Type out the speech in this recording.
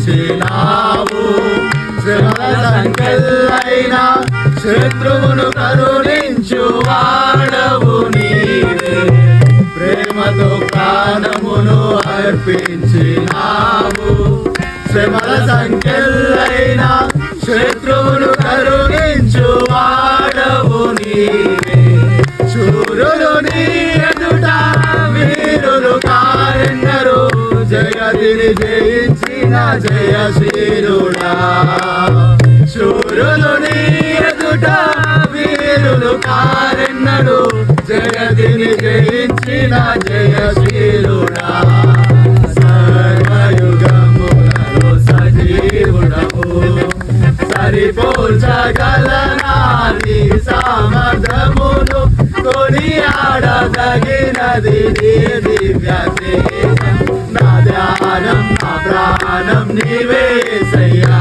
అర్పించినావు శ్రమల సంఖ్యలైన శత్రువును కరుణించు వాడవు నీవే. ప్రేమతో ప్రాణమును అర్పించినావు. శ్రమల సంఖ్యలైన శత్రువును కరుణించు వాడవు నీవే. శూరులు నీ ఎదుట వీరులు కారెన్నరు జగతిని జయించిన జయశీలుడా శూరులు నీ ఎదుట వీరులు కారెన్నడు. జగతిని జయించిన జయశీలుడా సర్వయుగములలో సజీవుడవు. సరిపోల్చగలనాది సామర్థమును. కొనియాడదగినది నీ దివ్య నా ధ్యానం నా ప్రాణం నీవేసయ్యా